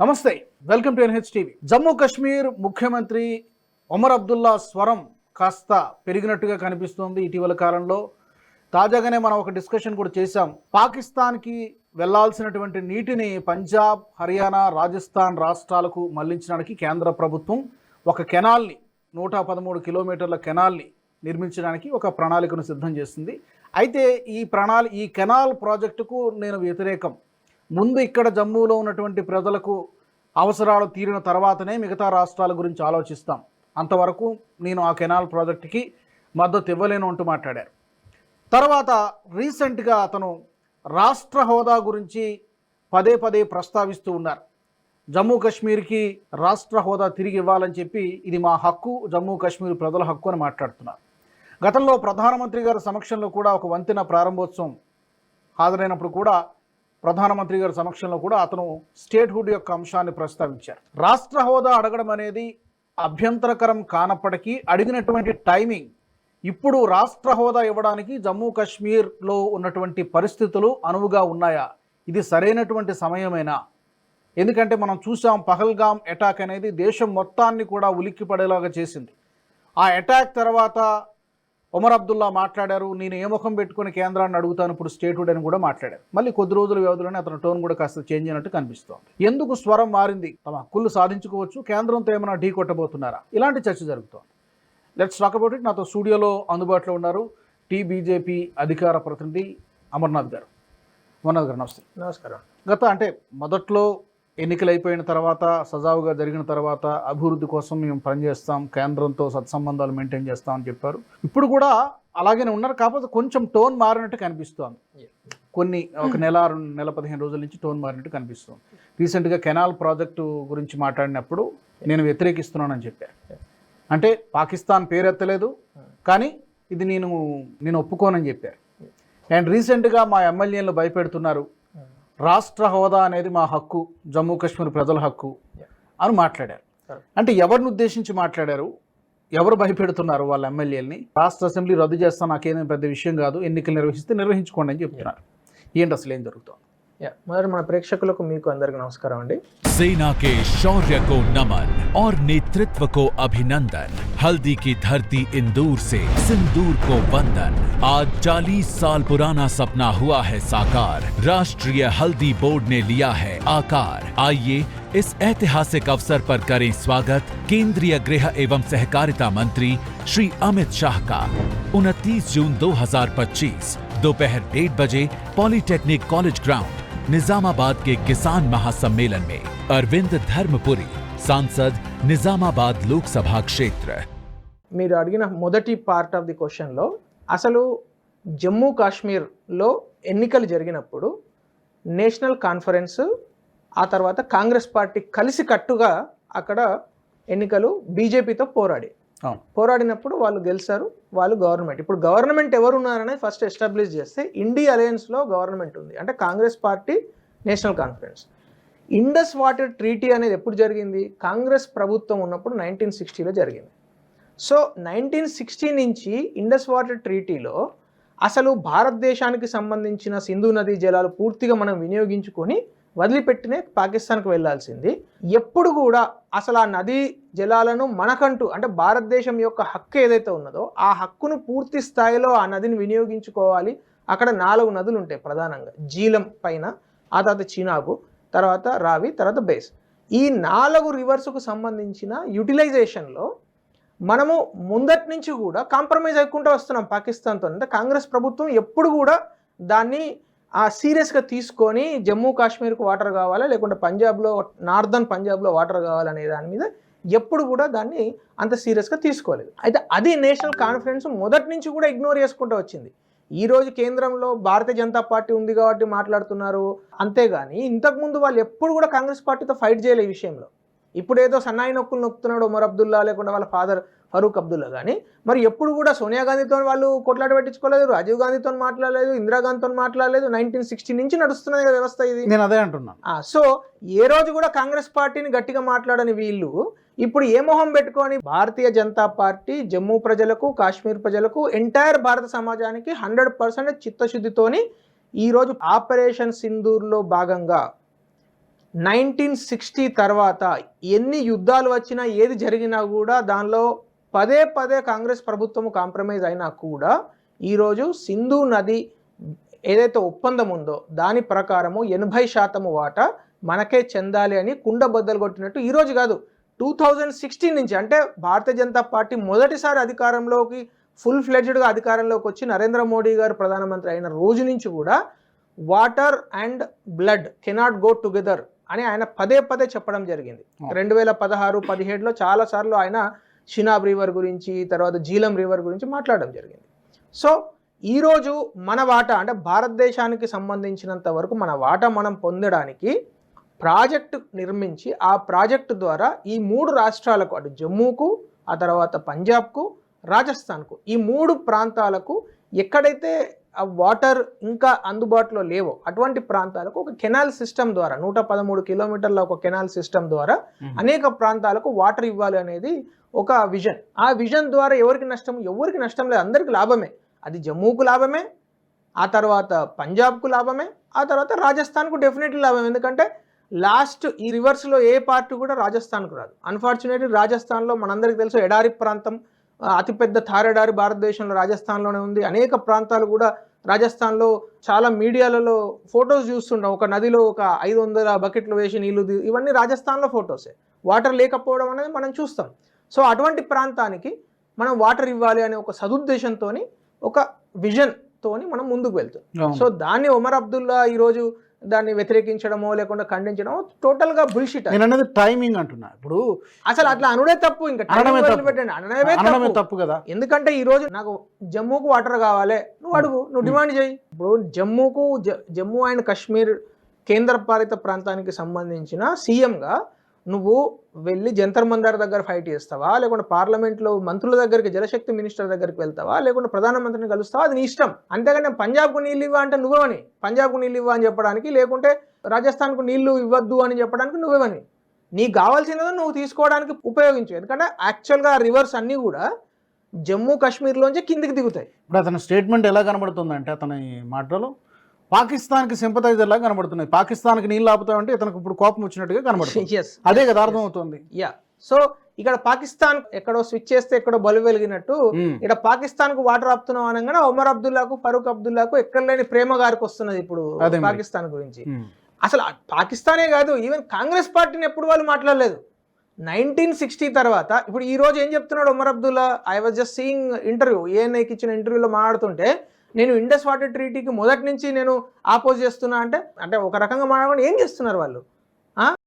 నమస్తే welcome to NH TV. Jammu Kashmir ముఖ్యమంత్రి ఒమర్ అబ్దుల్లా స్వరం కాస్త పెరిగినట్టుగా కనిపిస్తోంది ఇటీవల కాలంలో. తాజాగానే మనం ఒక డిస్కషన్ కూడా చేశాం. పాకిస్తాన్కి వెళ్ళాల్సినటువంటి నీటిని పంజాబ్ హర్యానా రాజస్థాన్ రాష్ట్రాలకు మళ్ళించడానికి కేంద్ర ప్రభుత్వం ఒక కెనాల్ని నూట పదమూడు కిలోమీటర్ల కెనాల్ని నిర్మించడానికి ఒక ప్రణాళికను సిద్ధం చేస్తుంది అయితే ఈ ప్రణాళి ఈ కెనాల్ ప్రాజెక్టుకు నేను వ్యతిరేకం. ముందు ఇక్కడ జమ్మూలో ఉన్నటువంటి ప్రజలకు అవసరాలు తీరిన తర్వాతనే మిగతా రాష్ట్రాల గురించి ఆలోచిస్తాం. అంతవరకు నేను ఆ కెనాల్ ప్రాజెక్టుకి మద్దతు ఇవ్వలేను అంటూ మాట్లాడారు. తర్వాత రీసెంట్గా అతను రాష్ట్ర హోదా గురించి పదే పదే ప్రస్తావిస్తూ ఉన్నారు. జమ్మూ కాశ్మీర్కి రాష్ట్ర హోదా తిరిగి ఇవ్వాలని చెప్పి ఇది మా హక్కు జమ్మూ కాశ్మీర్ ప్రజల హక్కు అని మాట్లాడుతున్నారు. గతంలో ప్రధానమంత్రి గారి సమక్షంలో కూడా ఒక వంతెన ప్రారంభోత్సవం హాజరైనప్పుడు కూడా ప్రధానమంత్రి గారి సమక్షంలో కూడా అతను స్టేట్హుడ్ యొక్క అంశాన్ని ప్రస్తావించారు. రాష్ట్ర హోదా అడగడం అనేది అభ్యంతరకరం కానప్పటికీ అడిగినటువంటి టైమింగ్ ఇప్పుడు రాష్ట్ర హోదా ఇవ్వడానికి జమ్మూ కాశ్మీర్లో ఉన్నటువంటి పరిస్థితులు అనువుగా ఉన్నాయా? ఇది సరైనటువంటి సమయమేనా? ఎందుకంటే మనం చూసాం పహల్గామ్ అటాక్ అనేది దేశం మొత్తాన్ని కూడా ఉలిక్కిపడేలాగా చేసింది. ఆ అటాక్ తర్వాత ఒమర్ అబ్దుల్లా మాట్లాడారు నేను ఏ ముఖం పెట్టుకుని కేంద్రాన్ని అడుగుతాను ఇప్పుడు స్టేట్హుడ్ అని కూడా మాట్లాడారు. మళ్ళీ కొద్ది రోజుల వ్యవధిలోనే అతని టోన్ కూడా కాస్త చేంజ్ అయినట్టు కనిపిస్తోంది. ఎందుకు స్వరం మారింది? తమ హక్కులు సాధించుకోవచ్చు కేంద్రంతో ఏమైనా ఢీ కొట్టబోతున్నారా? ఇలాంటి చర్చ జరుగుతోంది. లెట్స్ టాక్ అబౌట్ ఇట్ నాతో స్టూడియోలో అందుబాటులో ఉన్నారు టీ బీజేపీ అధికార ప్రతినిధి అమర్నాథ్ గారు. అమర్నాథ్ గారు నమస్తే. నమస్కారం. గత అంటే మొదట్లో ఎన్నికలు అయిపోయిన తర్వాత సజావుగా జరిగిన తర్వాత అభివృద్ధి కోసం మేము పనిచేస్తాం కేంద్రంతో సత్సంబంధాలు మెయింటైన్ చేస్తాం అని చెప్పారు. ఇప్పుడు కూడా అలాగనే ఉన్నారు కాకపోతే కొంచెం టోన్ మారినట్టు కనిపిస్తోంది. కొన్ని ఒక నెల రెండు నెల పదిహేను రోజుల నుంచి టోన్ మారినట్టు కనిపిస్తుంది. రీసెంట్గా కెనాల్ ప్రాజెక్టు గురించి మాట్లాడినప్పుడు నేను వ్యతిరేకిస్తున్నానని చెప్పాను అంటే పాకిస్తాన్ పేరెత్తలేదు కానీ ఇది నేను నేను ఒప్పుకోనని చెప్పారు. అండ్ రీసెంట్గా మా ఎమ్మెల్యేలు భయపెడుతున్నారు రాష్ట్ర హోదా అనేది మా హక్కు జమ్మూ కాశ్మీర్ ప్రజల హక్కు అని మాట్లాడారు. అంటే ఎవరిని ఉద్దేశించి మాట్లాడారు? ఎవరు భయపెడుతున్నారు వాళ్ళ ఎమ్మెల్యేలని? రాష్ట్ర అసెంబ్లీ రద్దు చేస్తా నాకేదేం పెద్ద విషయం కాదు ఎన్నికలు నిర్వహిస్తే నిర్వహించుకోండి అని చెప్తున్నారు. ఏంటి అసలు ఏం జరుగుతుంది? మొదటి మన ప్రేక్షకులకు మీకు అందరికి నమస్కారం అండి सेना के शौर्य को नमन और नेतृत्व को अभिनंदन हल्दी की धरती इंदूर से सिंदूर को वंदन आज 40 साल पुराना सपना हुआ है साकार राष्ट्रीय हल्दी बोर्ड ने लिया है आकार आइए इस ऐतिहासिक अवसर पर करें स्वागत केंद्रीय गृह एवं सहकारिता मंत्री श्री अमित शाह का 29 जून 2025 दोपहर डेढ़ बजे पॉलिटेक्निक कॉलेज ग्राउंड निजामाबाद के किसान महासम्मेलन में अरविंद धर्मपुरी सांसद निजामाबाद लोकसभा क्षेत्र మీరు అడిగిన మొదటి పార్ట్ ఆఫ్ ది క్వశ్చన్లో అసలు జమ్మూ కాశ్మీర్లో ఎన్నికలు జరిగినప్పుడు నేషనల్ కాన్ఫరెన్స్ ఆ తర్వాత కాంగ్రెస్ పార్టీ కలిసి కట్టుగా అక్కడ ఎన్నికలు బీజేపీతో పోరాడి అవును పోరాడినప్పుడు వాళ్ళు గెలిచారు వాళ్ళు గవర్నమెంట్. ఇప్పుడు గవర్నమెంట్ ఎవరు ఉన్నారనేది ఫస్ట్ ఎస్టాబ్లిష్ చేస్తే ఇండియా అలయన్స్లో గవర్నమెంట్ ఉంది. అంటే Congress party National Conference. Indus water treaty అనేది ఎప్పుడు జరిగింది? కాంగ్రెస్ ప్రభుత్వం ఉన్నప్పుడు నైన్టీన్ సిక్స్టీలో జరిగింది. సో నైన్టీన్ సిక్స్టీ నుంచి ఇండస్ వాటర్ ట్రీటీలో అసలు భారతదేశానికి సంబంధించిన సింధు నదీ జలాలు పూర్తిగా మనం వినియోగించుకొని వదిలిపెట్టినే పాకిస్తాన్కు వెళ్ళాల్సింది. ఎప్పుడు కూడా అసలు ఆ నదీ జలాలను మనకంటూ అంటే భారతదేశం యొక్క హక్కు ఏదైతే ఉన్నదో ఆ హక్కును పూర్తి స్థాయిలో ఆ నదిని వినియోగించుకోవాలి. అక్కడ నాలుగు నదులు ఉంటాయి ప్రధానంగా. జీలం పైన ఆ తర్వాత చినాబు తర్వాత రావి తర్వాత బేస్. ఈ నాలుగు రివర్స్కు సంబంధించిన యూటిలైజేషన్లో మనము ముందటి నుంచి కూడా కాంప్రమైజ్ అయ్యకుండా వస్తున్నాం పాకిస్తాన్తో అంటే కాంగ్రెస్ ప్రభుత్వం ఎప్పుడు కూడా దాన్ని ఆ సీరియస్గా తీసుకొని జమ్మూ కాశ్మీర్కు వాటర్ కావాలా లేకుంటే పంజాబ్లో నార్దర్న్ పంజాబ్లో వాటర్ కావాలనే దాని మీద ఎప్పుడు కూడా దాన్ని అంత సీరియస్గా తీసుకోలేదు. అయితే అది నేషనల్ కాన్ఫరెన్స్ మొదటి నుంచి కూడా ఇగ్నోర్ చేసుకుంటూ వచ్చింది. ఈ రోజు కేంద్రంలో భారతీయ జనతా పార్టీ ఉంది కాబట్టి మాట్లాడుతున్నారు. అంతేగాని ఇంతకుముందు వాళ్ళు ఎప్పుడు కూడా కాంగ్రెస్ పార్టీతో ఫైట్ చేయలే ఈ విషయంలో. ఇప్పుడు ఏదో సన్నాయి నొక్కులు నొక్కుతున్నాడు ఉమర్ అబ్దుల్లా లేకుండా వాళ్ళ ఫాదర్ ఫరూక్ అబ్దుల్లా కానీ మరి ఎప్పుడు కూడా సోనియా గాంధీతో వాళ్ళు కొట్లాట పెట్టించుకోలేదు రాజీవ్ గాంధీతో మాట్లాడలేదు ఇందిరాగాంధీతో మాట్లాడలేదు నైన్టీన్ సిక్స్టీ నుంచి నడుస్తున్నది కదా వ్యవస్థ ఇది. నేను అదే అంటున్నాను. సో ఏ రోజు కూడా కాంగ్రెస్ పార్టీని గట్టిగా మాట్లాడని వీళ్ళు ఇప్పుడు ఏ మొహం పెట్టుకొని భారతీయ జనతా పార్టీ జమ్మూ ప్రజలకు కాశ్మీర్ ప్రజలకు ఎంటైర్ భారత సమాజానికి హండ్రెడ్ పర్సెంట్ చిత్తశుద్ధితోని ఈరోజు ఆపరేషన్ సింధూర్లో భాగంగా నైన్టీన్ సిక్స్టీ తర్వాత ఎన్ని యుద్ధాలు వచ్చినా ఏది జరిగినా కూడా దానిలో పదే పదే కాంగ్రెస్ ప్రభుత్వం కాంప్రమైజ్ అయినా కూడా ఈరోజు సింధు నది ఏదైతే ఒప్పందం ఉందో దాని ప్రకారము ఎనభై శాతము వాటా మనకే చెందాలి అని కుండ బద్దలు కొట్టినట్టు ఈరోజు కాదు టూ థౌజండ్ సిక్స్టీన్ నుంచి అంటే భారతీయ జనతా పార్టీ మొదటిసారి అధికారంలోకి ఫుల్ ఫ్లెడ్జ్డ్గా అధికారంలోకి వచ్చి నరేంద్ర మోడీ గారు ప్రధానమంత్రి అయిన రోజు నుంచి కూడా water and blood cannot go together అని ఆయన పదే పదే చెప్పడం జరిగింది. రెండు వేల పదహారు పదిహేడులో చాలాసార్లు ఆయన షినాబ్ రివర్ గురించి తర్వాత జీలం రివర్ గురించి మాట్లాడడం జరిగింది సో ఈరోజు మన వాటా అంటే భారతదేశానికి సంబంధించినంత వరకు మన వాటా మనం పొందడానికి ప్రాజెక్టు నిర్మించి ఆ ప్రాజెక్టు ద్వారా ఈ మూడు రాష్ట్రాలకు అటు జమ్మూకు ఆ తర్వాత పంజాబ్కు రాజస్థాన్కు ఈ మూడు ప్రాంతాలకు ఎక్కడైతే ఆ వాటర్ ఇంకా అందుబాటులో లేవో. అటువంటి ప్రాంతాలకు ఒక కెనాల్ సిస్టమ్ ద్వారా నూట పదమూడు కిలోమీటర్ల ఒక కెనాల్ సిస్టమ్ ద్వారా అనేక ప్రాంతాలకు వాటర్ ఇవ్వాలి అనేది ఒక విజన్. ఆ విజన్ ద్వారా ఎవరికి నష్టం? ఎవరికి నష్టం లేదు. అందరికి లాభమే. అది జమ్మూకు లాభమే ఆ తర్వాత పంజాబ్కు లాభమే ఆ తర్వాత రాజస్థాన్కు డెఫినెట్లీ లాభం. ఎందుకంటే లాస్ట్ ఈ రివర్స్లో ఏ పార్టీ కూడా రాజస్థాన్కు రాదు. అన్ఫార్చునేట్లీ రాజస్థాన్లో మనందరికీ తెలుసు ఎడారి ప్రాంతం అతిపెద్ద థారెడారి భారతదేశంలో రాజస్థాన్లోనే ఉంది. అనేక ప్రాంతాలు కూడా రాజస్థాన్లో చాలా మీడియాలలో ఫొటోస్ చూస్తుంటాం. ఒక నదిలో ఒక ఐదు వందల బకెట్లు వేసి నీళ్ళు తీ- ఇవన్నీ రాజస్థాన్లో ఫొటోసే. వాటర్ లేకపోవడం అనేది మనం చూస్తాం. సో అటువంటి ప్రాంతానికి మనం వాటర్ ఇవ్వాలి అనే ఒక సదుద్దేశంతో ఒక విజన్ తోని మనం ముందుకు వెళ్తాం. సో దాన్ని ఒమర్ అబ్దుల్లా ఈరోజు దాన్ని వ్యతిరేకించడమో లేకుండా ఖండించడమో టోటల్గా బుల్షిట్ నేను అనేది టైమింగ్ అంటున్నా. ఇప్పుడు అసలు అట్లా అనుడే తప్పు ఇంకా. పెట్టండి. అనడమే తప్పు. కదా. ఎందుకంటే ఈ రోజు నాకు జమ్మూకు వాటర్ కావాలి. నువ్వు అడుగు నువ్వు డిమాండ్ చేయి. ఇప్పుడు జమ్మూకు జమ్మూ అండ్ కాశ్మీర్ కేంద్రపాలిత ప్రాంతానికి సంబంధించిన సీఎంగా నువ్వు వెళ్ళి జంతర్ మందార్ దగ్గర ఫైట్ చేస్తావా? లేకుంటే పార్లమెంట్లో మంత్రుల దగ్గరికి జలశక్తి మినిస్టర్ దగ్గరికి వెళ్తావా? లేకుంటే ప్రధానమంత్రిని కలుస్తావా? అది నీ ఇష్టం. అంతేగాని పంజాబ్కు నీళ్ళు ఇవ్వ అంటే నువ్వేమని? పంజాబ్కు నీళ్ళు ఇవ్వ అని చెప్పడానికి లేకుంటే రాజస్థాన్కు నీళ్ళు ఇవ్వద్దు అని చెప్పడానికి నువ్వేమని? నీకు కావాల్సినది నువ్వు తీసుకోవడానికి ఉపయోగించు. ఎందుకంటే యాక్చువల్గా రివర్స్ అన్నీ కూడా జమ్మూ కాశ్మీర్లోంచి కిందికి దిగుతాయి. ఇప్పుడు అతని స్టేట్మెంట్ ఎలా కనబడుతుంది అంటే అతని మాటలు పాకిస్తాన్కి సింపతైజర్ లాగా కనబడుతున్నాయి. పాకిస్తాన్కి నీళ్ళు ఆపుతామంటే ఇతనికి ఇప్పుడు కోపం వచ్చినట్టుగా కనబడుతుంది. అదే కదా అర్థమవుతుంది. యా సో ఇక్కడ పాకిస్తాన్ ఎక్కడో స్విచ్ చేస్తే ఎక్కడో బలు వెలిగినట్టు ఉమ్. ఇక్కడ పాకిస్తాన్కు వాటర్ ఆపుతున్నాం అనగానే ఒమర్ అబ్దుల్లాకు ఫరూక్ అబ్దుల్లాకు ఎక్కడ లేని ప్రేమ గారికి వస్తున్నది ఇప్పుడు. పాకిస్తాన్ గురించి. ఉమ్. అసలు పాకిస్తానే కాదు ఈవెన్ కాంగ్రెస్ పార్టీని ఎప్పుడు వాళ్ళు మాట్లాడలేదు. నైన్టీన్ సిక్స్టీ తర్వాత ఇప్పుడు ఈ రోజు ఏం చెప్తున్నాడు Umar Abdullah? I was just seeing interview ఏఎన్ఐకి ఇచ్చిన ఇంటర్వ్యూలో మాట్లాడుతుంటే నేను ఇండస్ వాటర్ ట్రీటీకి మొదటి నుంచి నేను ఆపోజ్ చేస్తున్నా అంటే అంటే ఒక రకంగా మాట్లాడుకుంటే ఏం చేస్తున్నారు వాళ్ళు?